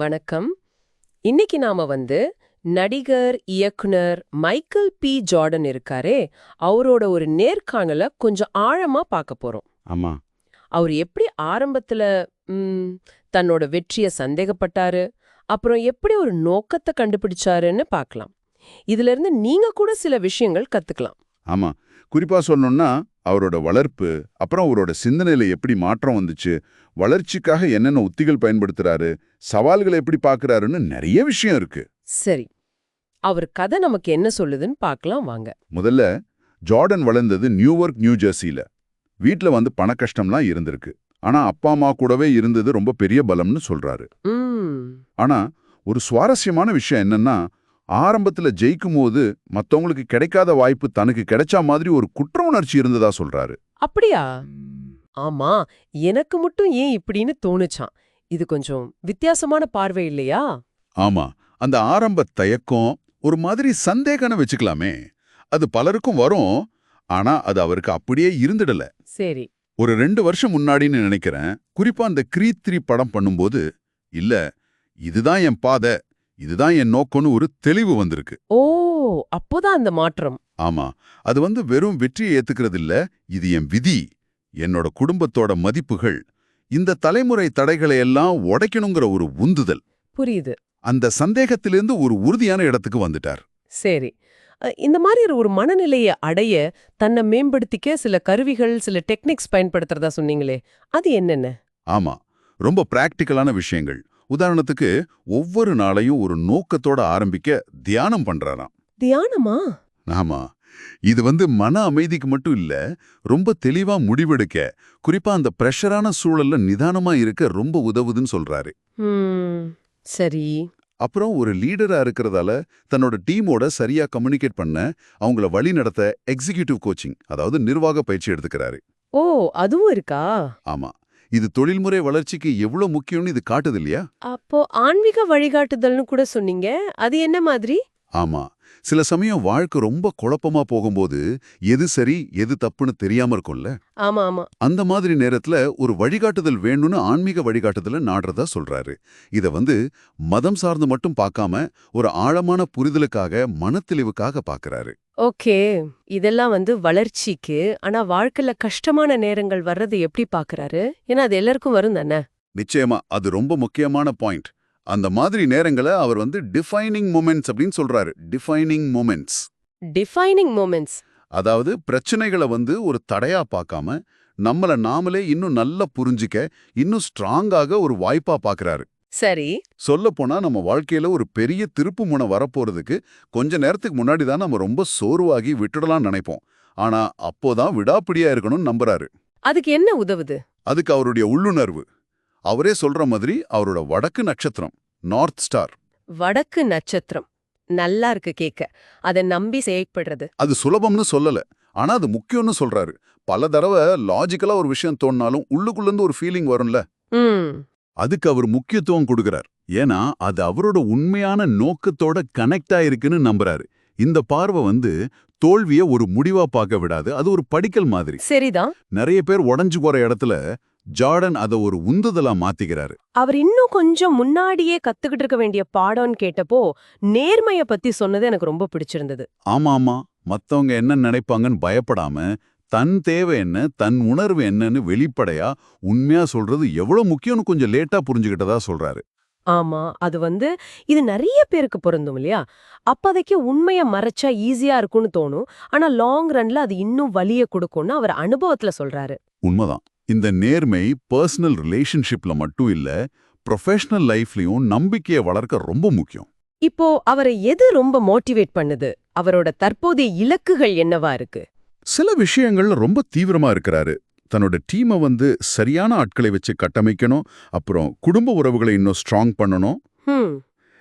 வணக்கம். இன்னைக்கு நாம வந்து நடிகர் இயக்குனர் மைக்கேல் பி. ஜார்டன் இருக்காரே அவரோட ஒரு நேர்காணல கொஞ்சம் ஆழமா பார்க்க போறோம். ஆமா. அவர் எப்படி ஆரம்பத்துல தன்னோட வெற்றிய சந்தேகப்பட்டாரு அப்புறம் எப்படி ஒரு நோக்கத்தை கண்டுபிடிச்சாருன்னு பார்க்கலாம். இதுல இருந்து நீங்க கூட சில விஷயங்கள் கத்துக்கலாம். ஆமா. குறிப்பா சொல்லணும்னா அவரோட வளர்ப்பு அப்புறம் அவரோட சிந்தனையில எப்படி மாற்றம் வந்துச்சு வளர்ச்சிக்காக என்னென்ன உத்திகள் பயன்படுத்துறாரு சவால்களை எப்படி பார்க்கறாருன்னு நிறைய விஷயம் இருக்கு. சரி அவர் கதை நமக்கு என்ன சொல்லுதுன்னு பார்க்கலாம் வாங்க. முதல்ல ஜார்டன் வளர்ந்தது நியூயார்க் நியூ ஜெர்சியில. வீட்ல வந்து பண கஷ்டம்லாம் இருந்திருக்கு. ஆனா அப்பா அம்மா கூடவே இருந்தது ரொம்ப பெரிய பலம்னு சொல்றாரு. ஆனா ஒரு சுவாரஸ்யமான விஷயம் என்னன்னா ஆரம்பத்துல ஜெயிக்கும் போது மத்தவங்களுக்கு கிடைக்காத வாய்ப்பு தனக்கு கிடைச்ச மாதிரி ஒரு குற்ற உணர்ச்சி இருந்ததா சொல்றாரு. அப்படியா? ஆமா. எனக்கு மட்டும் ஏன் இப்படின்னு தோணுச்சான் இது கொஞ்சம் வித்தியாசமான பார்வை இல்லையா? ஆமா. அந்த ஆரம்ப தயக்கம் ஒரு மாதிரி சந்தேகம்னு வச்சுக்கலாமே. அது பலருக்கும் வரும். ஆனா அது அவருக்கு அப்படியே இருந்துடல. சரி. ஒரு ரெண்டு வருஷம் முன்னாடின்னு நினைக்கிறேன். குறிப்பா அந்த கிரீத் த்ரீ படம் பண்ணும்போது இல்ல இதுதான் என் பாதை. இதுதான் என் நோக்கம்னு ஒரு தெளிவு வந்திருக்கு. ஓ அப்போதான் அந்த மாற்றம். ஆமா அது வந்து வெறும் வெற்றியை ஏத்துக்கிறது இல்ல இது என் விதி என்னோட குடும்பத்தோட மதிப்புகள் இந்த தலைமுறை தடைகளை எல்லாம் உடைக்கணுங்கிற ஒரு உந்துதல். புரியுது. அந்த சந்தேகத்திலிருந்து ஒரு உறுதியான இடத்துக்கு வந்துட்டார். சரி இந்த மாதிரி ஒரு மனநிலையை அடைய தன்னை மேம்படுத்திக்க சில கருவிகள் சில டெக்னிக்ஸ் பயன்படுத்துறதா சொன்னீங்களே அது என்னென்ன? ஆமா ரொம்ப பிராக்டிக்கலான விஷயங்கள். உதாரணத்துக்கு ஒவ்வொரு நாளையும் ஒரு நோக்கத்தோட ஆரம்பிக்க தியானம் பண்றாராம். தியானமா? ஆமா. இது வந்து மன அமைதிக்கு மட்டும் இல்ல ரொம்ப தெளிவா முடிவெடுக்க குறிப்பா அந்த பிரஷரான சூழல்ல நிதானமா இருக்க ரொம்ப உதவுதுன்னு சொல்றாரு. சரி. அப்புறம் ஒரு லீடரா இருக்கிறதால தன்னோட டீமோட சரியா கம்யூனிகேட் பண்ண அவங்கள வழி நடத்த எக்ஸிகியூட்டிவ் கோச்சிங் அதாவது நிர்வாக பயிற்சி எடுத்துக்கிறாரு. ஓ அதுவும் இருக்கா? ஆமா. இது தொழில்முறை வளர்ச்சிக்கு எவ்வளவு முக்கியம்னு இது காட்டுது இல்லையா அப்போ ஆன்மீக வழிகாட்டுதல்னு கூட சொன்னீங்க. அது என்ன மாதிரி? ஆமா. சில சமயம் வாழ்க்கை ரொம்ப குழப்பமா போகும்போது எது சரி எது தப்புன்னு தெரியாம இருக்கும்ல? ஆமா ஆமா. அந்த மாதிரி நேரத்துல ஒரு வழிகாட்டுதல் வேணும்னு ஆன்மீக வழிகாட்டுதல நாடுறதா சொல்றாரு. இத வந்து மதம் சார்ந்து மட்டும் பார்க்காம ஒரு ஆழமான புரிதலுக்காக மனத்தெளிவுக்காக பார்க்கறாரு. ஓகே இதெல்லாம் வந்து வளர்ச்சிக்கு ஆனா வாழ்க்கையில கஷ்டமான நேரங்கள் வர்றது எப்படி பாக்குறாரு? ஏன்னா அது எல்லாருக்கும் வரும் தானே? நிச்சயமா அது ரொம்ப முக்கியமான பாயிண்ட். அந்த மாதிரி நேரங்களை அவர் வந்து டிஃபைனிங் மொமெண்ட்ஸ் அப்படின்னு சொல்றாரு. டிஃபைனிங் மொமெண்ட்ஸ் டிஃபைனிங் மூமெண்ட்ஸ் அதாவது பிரச்சனைகளை வந்து ஒரு தடையா பார்க்காம நம்மள நாமளே இன்னும் நல்லா புரிஞ்சிக்க இன்னும் ஸ்ட்ராங்காக ஒரு வாய்ப்பா பார்க்கறாரு சரி. சொல்லப்போனா நம்ம வாழ்க்கையில ஒரு பெரிய திருப்பு முனை வரப்போறதுக்கு கொஞ்ச நேரத்துக்கு முன்னாடி தான் நம்ம ரொம்ப சோர்வாகி விட்டுடலாம் நினைப்போம். ஆனா அப்போதான் விடாப்பிடியா இருக்கணும்னு நம்புறாரு. அதுக்கு என்ன உதவுது? அதுக்கு அவருடைய உள்ளுணர்வு. அவரே சொல்ற மாதிரி அவரோட வடக்கு நட்சத்திரம் நார்த் ஸ்டார் வடக்கு நட்சத்திரம். நல்லா இருக்கு கேக்க. அதை நம்பி செயல்படுறது. அது சுலபம்னு சொல்லல. ஆனா அது முக்கியம்னு சொல்றாரு. பல தடவை லாஜிக்கலா ஒரு விஷயம் தோணினாலும் உள்ளுக்குள்ளேருந்து ஒரு ஃபீலிங் வரும்ல. அதுக்கு அவர் முக்கியத்துவம் கொடுக்கறார். ஏன்னா அது அவரோட உண்மையான நோக்கத்தோட கனெக்ட் ஆயிருக்குன்னு நம்புறாரு. இந்த பார்வை வந்து தோல்விய ஒரு முடிவா பார்க்க விடாது. அது ஒரு படிக்கல் மாதிரி. சரிதான். நிறைய பேர் உடைஞ்சு போற இடத்துல ஜார்டன் அதை ஒரு உந்துதலா மாத்திக்கிறாரு. அவர் இன்னும் கொஞ்சம் முன்னாடியே கத்துக்கிட்டு இருக்க வேண்டிய பாடம்னு கேட்டப்போ நேர்மைய பத்தி சொன்னது எனக்கு ரொம்ப பிடிச்சிருந்தது. ஆமா ஆமா மத்தவங்க என்ன நினைப்பாங்கன்னு பயப்படாம தன் தேவை என்ன தன் உணர்வு என்னன்னு வெளிப்படையா உண்மையா சொல்றது எவ்வளவு முக்கியம்னு கொஞ்சம் லேட்டா புரிஞ்சுக்கிட்டதா சொல்றாரு. ஆமா அது வந்து இது நிறைய பேருக்கு பொருந்தும் இல்லையா? அப்போதைக்கு உண்மைய மறைச்சா ஈஸியா இருக்கும்னு தோணும். ஆனா லாங் ரன்ல அது இன்னும் வலிய கொடுக்கும்னு அவர் அனுபவத்துல சொல்றாரு. உண்மைதான். இந்த நேர்மை பர்சனல் ரிலேஷன்ஷிப்ல மட்டும் இல்ல ப்ரொஃபஷனல் லைஃப்லயும் நம்பிக்கையை வளர்க்க ரொம்ப முக்கியம். இப்போ அவரை எது ரொம்ப மோட்டிவேட் பண்ணுது? அவரோட தற்போதைய இலக்குகள் என்னவா இருக்கு? சில விஷயங்கள்ல ரொம்ப தீவிரமா இருக்கிறாரு. தன்னோட டீமை வந்து சரியான ஆட்களை வச்சு கட்டமைக்கணும். அப்புறம் குடும்ப உறவுகளை இன்னும் ஸ்ட்ராங் பண்ணணும்.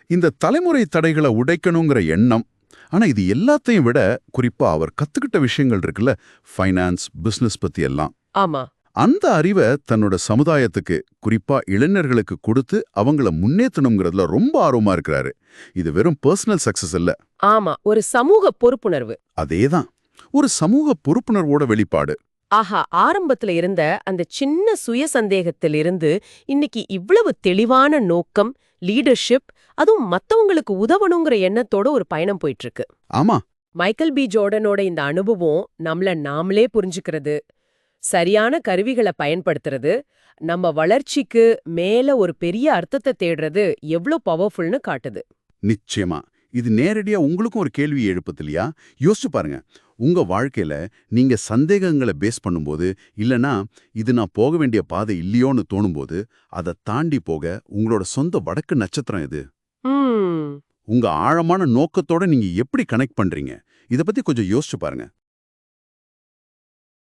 இந்த தலைமுறை தடைகளை உடைக்கணுங்கிற எண்ணம். ஆனா இது எல்லாத்தையும் விட குறிப்பா அவர் கத்துக்கிட்ட விஷயங்கள் இருக்குல்ல ஃபைனான்ஸ் பிசினஸ் பத்தி எல்லாம். ஆமா. அந்த அறிவை தன்னோட சமுதாயத்துக்கு குறிப்பா இளைஞர்களுக்கு கொடுத்து அவங்கள முன்னேற்றணுங்கிறதுல ரொம்ப ஆர்வமா இருக்கிறாரு. இது வெறும் பர்சனல் சக்சஸ் இல்ல. ஆமா ஒரு சமூக பொறுப்புணர்வு. அதேதான். ஒரு சமூக பொறுப்புணர்வோட வெளிப்பாடு. ஆஹா ஆரம்பத்துல இருந்த அந்த சின்ன சுய சந்தேகத்திலிருந்து இன்னைக்கு இவ்வளவு தெளிவான நோக்கம் லீடர்ஷிப் அதுவும் மத்தவங்களுக்கு உதவணுங்கிற எண்ணத்தோட ஒரு பயணம் போயிட்டு இருக்கு ஆமா. Michael B. ஜோர்டனோட இந்த அனுபவம் நம்மள நாமளே புரிஞ்சுக்கிறது. சரியான கருவிகளை பயன்படுத்துறது நம்ம வளர்ச்சிக்கு மேல ஒரு பெரிய அர்த்தத்தை தேடுறது எவ்ளோ பவர்ஃபுல்னு காட்டுது. நிச்சயமா. இது நேரடியா உங்களுக்கும் ஒரு கேள்வி எழுப்புது இல்லையா? யோசிச்சு பாருங்க. உங்க வாழ்க்கையில நீங்க சந்தேகங்களை பேஸ் பண்ணும்போது இல்லனா இது நான் போக வேண்டிய பாதை இல்லையோன்னு தோணும்போது அதை தாண்டி போக உங்களோட சொந்த வடக்கு நட்சத்திரம் எது? ம். உங்க ஆழமான நோக்கத்தோட நீங்க எப்படி கனெக்ட் பண்றீங்க? இத பத்தி கொஞ்சம் யோசிச்சு பாருங்க.